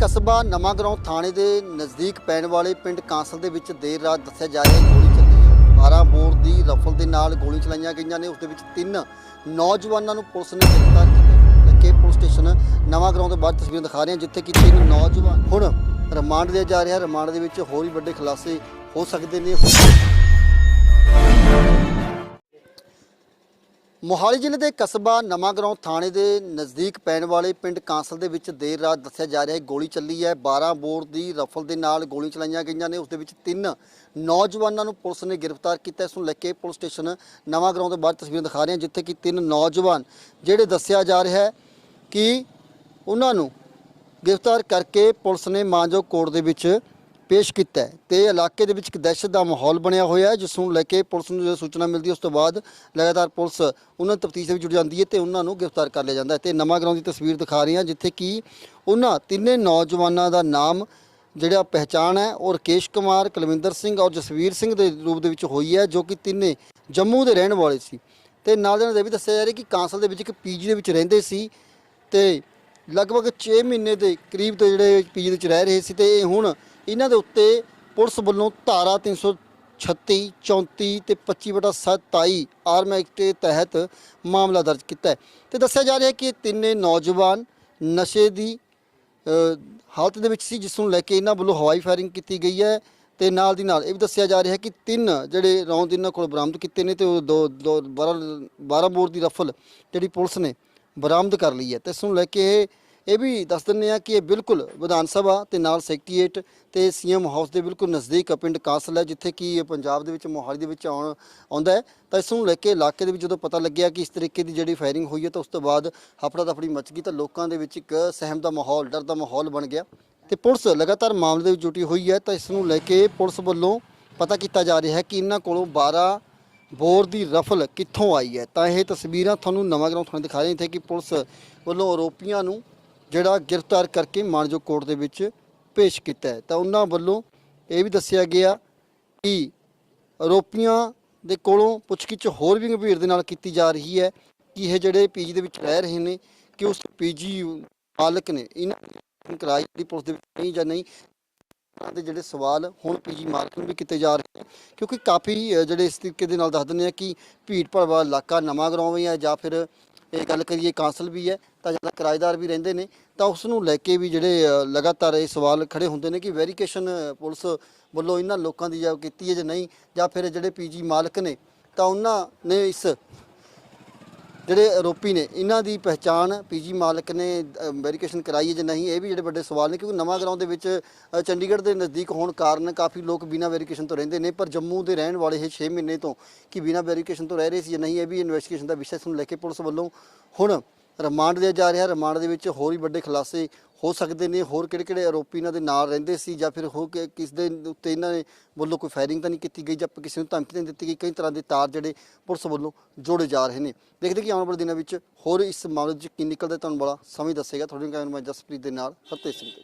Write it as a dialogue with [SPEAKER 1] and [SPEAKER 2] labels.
[SPEAKER 1] ਕਸਬਾ ਨਵਾਂਗਰਾਉਂ ਥਾਣੇ ਦੇ ਨਜ਼ਦੀਕ ਪੈਣ ਵਾਲੇ ਪਿੰਡ ਕਾਂਸਲ ਦੇ ਵਿੱਚ ਦੇਰ ਰਾਤ ਦੱਸਿਆ ਜਾ ਰਿਹਾ ਗੋਲੀ ਚੱਲੀ ਹੈ। 12 ਬੋਰ ਦੀ ਰਫਲ ਦੇ ਨਾਲ ਗੋਲੀ ਚਲਾਈਆਂ ਗਈਆਂ ਨੇ। ਉਸ ਦੇ ਵਿੱਚ ਤਿੰਨ ਨੌਜਵਾਨਾਂ ਨੂੰ ਪੁਲਿਸ ਨੇ ਗ੍ਰਿਫਤਾਰ ਕੀਤਾ ਲੱਕੇ ਪੁਲਿਸ ਸਟੇਸ਼ਨ ਨਵਾਂਗਰਾਉਂ ਤੋਂ ਬਾਅਦ ਤਸਵੀਰਾਂ ਦਿਖਾ ਰਹੇ ਹਾਂ, ਜਿੱਥੇ ਕਿ ਤਿੰਨ ਨੌਜਵਾਨ ਹੁਣ ਰਿਮਾਂਡ ਲਿਆ ਜਾ ਰਿਹਾ ਰਿਮਾਂਡ ਦੇ ਵਿੱਚ ਹੋਰ ਵੀ ਵੱਡੇ ਖੁਲਾਸੇ ਹੋ ਸਕਦੇ ਨੇ। ਮੋਹਾਲੀ ਜ਼ਿਲ੍ਹੇ ਦੇ ਕਸਬਾ ਨਵਾਂਗਰਾਉਂ ਥਾਣੇ ਦੇ ਨਜ਼ਦੀਕ ਪੈਣ ਵਾਲੇ ਪਿੰਡ ਕਾਂਸਲ ਦੇ ਵਿੱਚ ਦੇਰ ਰਾਤ ਦੱਸਿਆ ਜਾ ਰਿਹਾ ਹੈ, ਗੋਲੀ ਚੱਲੀ ਹੈ। 12 ਬੋਰ ਦੀ ਰਫਲ ਦੇ ਨਾਲ ਗੋਲੀ ਚਲਾਈਆਂ ਗਈਆਂ ਨੇ। ਉਸ ਦੇ ਵਿੱਚ ਤਿੰਨ ਨੌਜਵਾਨਾਂ ਨੂੰ ਪੁਲਿਸ ਨੇ ਗ੍ਰਿਫਤਾਰ ਕੀਤਾ ਇਸ ਨੂੰ ਲੈ ਕੇ ਪੁਲਿਸ ਸਟੇਸ਼ਨ ਨਵਾਂਗਰਾਉਂ ਤੋਂ ਬਾਹਰ ਤਸਵੀਰਾਂ ਦਿਖਾ ਰਹੇ ਹਾਂ, ਜਿੱਥੇ ਕਿ ਤਿੰਨ ਨੌਜਵਾਨ, ਜਿਹੜੇ ਦੱਸਿਆ ਜਾ ਰਿਹਾ ਹੈ ਕਿ ਉਹਨਾਂ ਨੂੰ ਗ੍ਰਿਫਤਾਰ ਕਰਕੇ ਪੁਲਿਸ ਨੇ ਮਾਂਜੋ ਕੋਰਟ ਦੇ ਵਿੱਚ ਪੇਸ਼ ਕੀਤਾ ਹੈ ਤੇ ਇਲਾਕੇ ਦੇ ਵਿੱਚ ਇੱਕ ਦਹਿਸ਼ਤ ਦਾ ਮਾਹੌਲ ਬਣਿਆ ਹੋਇਆ ਹੈ, ਜਿਸ ਨੂੰ ਲੈ ਕੇ ਪੁਲਿਸ ਨੂੰ ਜਦੋਂ ਸੂਚਨਾ ਮਿਲਦੀ ਉਸ ਤੋਂ ਬਾਅਦ ਲਗਾਤਾਰ ਪੁਲਿਸ ਉਹਨਾਂ ਤਫਤੀਸ਼ ਵਿੱਚ ਜੁੜ ਜਾਂਦੀ ਹੈ ਤੇ ਉਹਨਾਂ ਨੂੰ ਗ੍ਰਿਫਤਾਰ ਕਰ ਲਿਆ ਜਾਂਦਾ ਹੈ। ਤੇ ਨਵਾਂ ਗਰਾਉਂ ਦੀ ਤਸਵੀਰ ਦਿਖਾ ਰਹੀ ਹਾਂ, ਜਿੱਥੇ ਕਿ ਉਹਨਾਂ ਤਿੰਨੇ ਨੌਜਵਾਨਾਂ ਦਾ ਨਾਮ ਜਿਹੜਾ ਪਹਿਚਾਣ ਹੈ, ਉਹ ਰਕੇਸ਼ ਕੁਮਾਰ, ਕੁਲਵਿੰਦਰ ਸਿੰਘ ਔਰ ਜਸਵੀਰ ਸਿੰਘ ਦੇ ਰੂਪ ਦੇ ਵਿੱਚ ਹੋਈ ਹੈ, ਜੋ ਕਿ ਤਿੰਨੇ ਜੰਮੂ ਦੇ ਰਹਿਣ ਵਾਲੇ ਸੀ। ਤੇ ਨਾਲ ਦੇ ਨਾਲ ਇਹ ਵੀ ਦੱਸਿਆ ਜਾ ਰਿਹਾ ਕਿ ਕਾਂਸਲ ਦੇ ਵਿੱਚ ਇੱਕ ਪੀਜੀ ਦੇ ਵਿੱਚ ਰਹਿੰਦੇ ਸੀ ਤੇ ਲਗਭਗ 6 ਮਹੀਨੇ ਦੇ ਕਰੀਬ ਤੋਂ ਜਿਹੜੇ ਪੀਜੀ ਦੇ ਵਿੱਚ ਰਹਿ ਰਹੇ ਸੀ ਤੇ ਇਹ ਹੁਣ ਇਹਨਾਂ ਦੇ ਉੱਤੇ ਪੁਲਿਸ ਵੱਲੋਂ ਧਾਰਾ 336 34 ਤੇ 25 ਬਟਾ 27 ਆਰਮ ਐਕਟ ਦੇ ਤਹਿਤ ਮਾਮਲਾ ਦਰਜ ਕੀਤਾ ਹੈ। ਤੇ ਦੱਸਿਆ ਜਾ ਰਿਹਾ ਹੈ ਕਿ ਤਿੰਨੇ ਨੌਜਵਾਨ ਨਸ਼ੇ ਦੀ ਹਾਲਤ ਦੇ ਵਿੱਚ ਸੀ, ਜਿਸ ਨੂੰ ਲੈ ਕੇ ਇਹਨਾਂ ਵੱਲੋਂ ਹਵਾਈ ਫਾਇਰਿੰਗ ਕੀਤੀ ਗਈ ਹੈ ਤੇ ਨਾਲ ਦੀ ਨਾਲ ਇਹ ਵੀ ਦੱਸਿਆ ਜਾ ਰਿਹਾ ਹੈ ਕਿ ਤਿੰਨ ਜਿਹੜੇ ਰੌਂਦ ਇਹਨਾਂ ਕੋਲ ਬਰਾਮਦ ਕੀਤੇ ਨੇ ਤੇ ਉਹ ਦੋ ਦੋ 12 12 ਬੋਰ ਦੀ ਰਫਲ ਜਿਹੜੀ ਪੁਲਿਸ ਨੇ ਬਰਾਮਦ ਕਰ ਲਈ ਹੈ। ਤੇ ਇਸ ਨੂੰ ਲੈ ਕੇ ਇਹ ਇਹ ਵੀ ਦੱਸ ਦਿੰਦੇ ਆ ਕਿ ਇਹ ਬਿਲਕੁਲ ਵਿਧਾਨ ਸਭਾ ਤੇ ਨਾਲ ਸੈਕਟਰੀਏਟ ਤੇ ਸੀਐਮ ਹਾਊਸ ਦੇ ਬਿਲਕੁਲ ਨਜ਼ਦੀਕ ਪਿੰਡ ਕਾਸਲ ਹੈ, ਜਿੱਥੇ ਕਿ ਇਹ ਪੰਜਾਬ ਦੇ ਵਿੱਚ ਮੋਹਾਲੀ ਦੇ ਵਿੱਚ ਆਉਣ ਆਉਂਦਾ ਹੈ। ਤਾਂ ਇਸ ਨੂੰ ਲੈ ਕੇ ਇਲਾਕੇ ਦੇ ਵਿੱਚ ਜਦੋਂ ਪਤਾ ਲੱਗਿਆ ਕਿ ਇਸ ਤਰੀਕੇ ਦੀ ਜਿਹੜੀ ਫਾਇਰਿੰਗ ਹੋਈ ਹੈ, ਤਾਂ ਉਸ ਤੋਂ ਬਾਅਦ ਹਫੜਾ ਦਫੜੀ ਮਚ ਗਈ, ਤਾਂ ਲੋਕਾਂ ਦੇ ਵਿੱਚ ਇੱਕ ਸਹਿਮ ਦਾ ਮਾਹੌਲ, ਡਰ ਦਾ ਮਾਹੌਲ ਬਣ ਗਿਆ। ਤੇ ਪੁਲਿਸ ਲਗਾਤਾਰ ਮਾਮਲੇ ਦੇ ਵਿੱਚ ਜੁਟੀ ਹੋਈ ਹੈ, ਤਾਂ ਇਸ ਨੂੰ ਲੈ ਕੇ ਪੁਲਿਸ ਵੱਲੋਂ ਪਤਾ ਕੀਤਾ ਜਾ ਰਿਹਾ ਹੈ ਕਿ ਇਹਨਾਂ ਕੋਲੋਂ 12 ਬੋਰ ਦੀ ਰਫਲ ਕਿੱਥੋਂ ਆਈ ਹੈ। ਤਾਂ ਇਹ ਤਸਵੀਰਾਂ ਤੁਹਾਨੂੰ ਨਵਾਂ ਗਰਾਉਂ ਤੁਹਾਨੂੰ ਦਿਖਾ ਰਹੇ ਇੱਥੇ ਕਿ ਪੁਲਿਸ ਵੱਲੋਂ ਆਰੋਪੀਆਂ ਨੂੰ ਜਿਹੜਾ ਗ੍ਰਿਫਤਾਰ ਕਰਕੇ ਮਾਨਜੋ ਕੋਰਟ ਦੇ ਵਿੱਚ ਪੇਸ਼ ਕੀਤਾ ਹੈ। ਤਾਂ ਉਹਨਾਂ ਵੱਲੋਂ ਇਹ ਵੀ ਦੱਸਿਆ ਗਿਆ ਕਿ ਆਰੋਪੀਆਂ ਦੇ ਕੋਲੋਂ ਪੁੱਛਗਿੱਛ ਹੋਰ ਵੀ ਗੰਭੀਰ ਦੇ ਨਾਲ ਕੀਤੀ ਜਾ ਰਹੀ ਹੈ ਕਿ ਇਹ ਜਿਹੜੇ ਪੀਜੀ ਦੇ ਵਿੱਚ ਰਹਿ ਰਹੇ ਨੇ, ਕਿ ਉਸ ਪੀਜੀ ਮਾਲਕ ਨੇ ਇਹਨਾਂ ਦੀ ਕਰਾਈ ਦੀ ਪੁਲਿਸ ਦੇ ਵਿੱਚ ਨਹੀਂ ਜਾਂ ਨਹੀਂ ਦੇ ਜਿਹੜੇ ਸਵਾਲ ਹੁਣ ਪੀਜੀ ਮਾਲਕ ਨੂੰ ਵੀ ਕੀਤੇ ਜਾ ਰਹੇ ਨੇ। ਕਿਉਂਕਿ ਕਾਫੀ ਜਿਹੜੇ ਇਸ ਤਰੀਕੇ ਦੇ ਨਾਲ ਦੱਸ ਦਿੰਦੇ ਆ ਕਿ ਭੀੜ ਭੜਵਾ ਇਲਾਕਾ ਨਵਾਂ ਗਰਾਉਂ ਹੈ ਜਾਂ ਫਿਰ ਇਹ ਗੱਲ ਕਰੀਏ ਕਾਂਸਲ ਵੀ ਹੈ, ਤਾਂ ਜ਼ਿਆਦਾ ਕਿਰਾਏਦਾਰ ਵੀ ਰਹਿੰਦੇ ਨੇ, ਤਾਂ ਉਸ ਨੂੰ ਲੈ ਕੇ ਵੀ ਜਿਹੜੇ ਲਗਾਤਾਰ ਇਹ ਸਵਾਲ ਖੜੇ ਹੁੰਦੇ ਨੇ ਕਿ ਵੈਰੀਕੇਸ਼ਨ ਪੁਲਿਸ ਵੱਲੋਂ ਇਹਨਾਂ ਲੋਕਾਂ ਦੀ ਜਾਂ ਕੀਤੀ ਹੈ ਜਾਂ ਨਹੀਂ, ਜਾਂ ਫਿਰ ਜਿਹੜੇ ਪੀਜੀ ਮਾਲਕ ਨੇ, ਤਾਂ ਉਹਨਾਂ ਨੇ ਇਸ ਜਿਹੜੇ ਆਰੋਪੀ ਨੇ, ਇਹਨਾਂ ਦੀ ਪਹਿਚਾਣ ਪੀਜੀ ਮਾਲਕ ਨੇ ਵੈਰੀਫਿਕੇਸ਼ਨ ਕਰਾਈ ਹੈ ਜਾਂ ਨਹੀਂ, ਇਹ ਵੀ ਜਿਹੜੇ ਵੱਡੇ ਸਵਾਲ ਨੇ, ਕਿਉਂਕਿ ਨਵਾਂ ਗਰਾਉਂ ਦੇ ਵਿੱਚ ਚੰਡੀਗੜ੍ਹ ਦੇ ਨਜ਼ਦੀਕ ਹੋਣ ਕਾਰਨ ਕਾਫੀ ਲੋਕ ਬਿਨਾਂ ਵੈਰੀਫਿਕੇਸ਼ਨ ਤੋਂ ਰਹਿੰਦੇ ਨੇ, ਪਰ ਜੰਮੂ ਦੇ ਰਹਿਣ ਵਾਲੇ ਇਹ 6 ਮਹੀਨੇ ਤੋਂ ਕਿ ਬਿਨਾਂ ਵੈਰੀਫਿਕੇਸ਼ਨ ਤੋਂ ਰਹਿ ਰਹੇ ਸੀ ਜਾਂ ਨਹੀਂ, ਇਹ ਵੀ ਇਨਵੈਸਟੀਗੇਸ਼ਨ ਦਾ ਵਿਸ਼ਾ ਨੂੰ ਲੈ ਕੇ ਪੁਲਿਸ ਵੱਲੋਂ ਹੁਣ ਰਿਮਾਂਡ ਲਿਆ ਜਾ ਰਿਹਾ, ਰਿਮਾਂਡ ਦੇ ਵਿੱਚ ਹੋਰ ਵੀ ਵੱਡੇ ਖੁਲਾਸੇ ਹੋ ਸਕਦੇ ਨੇ, ਹੋਰ ਕਿਹੜੇ ਕਿਹੜੇ ਆਰੋਪੀ ਇਹਨਾਂ ਦੇ ਨਾਲ ਰਹਿੰਦੇ ਸੀ ਜਾਂ ਫਿਰ ਹੋ ਕੇ ਕਿਸ ਦੇ ਉੱਤੇ ਇਹਨਾਂ ਨੇ ਵੱਲੋਂ ਕੋਈ ਫਾਇਰਿੰਗ ਤਾਂ ਨਹੀਂ ਕੀਤੀ ਗਈ ਜਾਂ ਕਿਸੇ ਨੂੰ ਧਮਕੀ ਤਾਂ ਨਹੀਂ ਦਿੱਤੀ ਗਈ, ਕਈ ਤਰ੍ਹਾਂ ਦੇ ਤਾਰ ਜਿਹੜੇ ਪੁਲਿਸ ਵੱਲੋਂ ਜੋੜੇ ਜਾ ਰਹੇ ਨੇ। ਦੇਖਦੇ ਕਿ ਆਉਣ ਵਾਲੇ ਦਿਨਾਂ ਵਿੱਚ ਹੋਰ ਇਸ ਮਾਮਲੇ 'ਚ ਕੀ ਨਿਕਲਦਾ ਤੁਹਾਨੂੰ ਬੜਾ ਸਮਝ ਦੱਸੇਗਾ। ਤੁਹਾਡੇ ਨਾਲ ਮੈਂ ਜਸਪ੍ਰੀਤ ਦੇ ਨਾਲ ਫਤਿਹ ਸਿੰਘ ਤੇ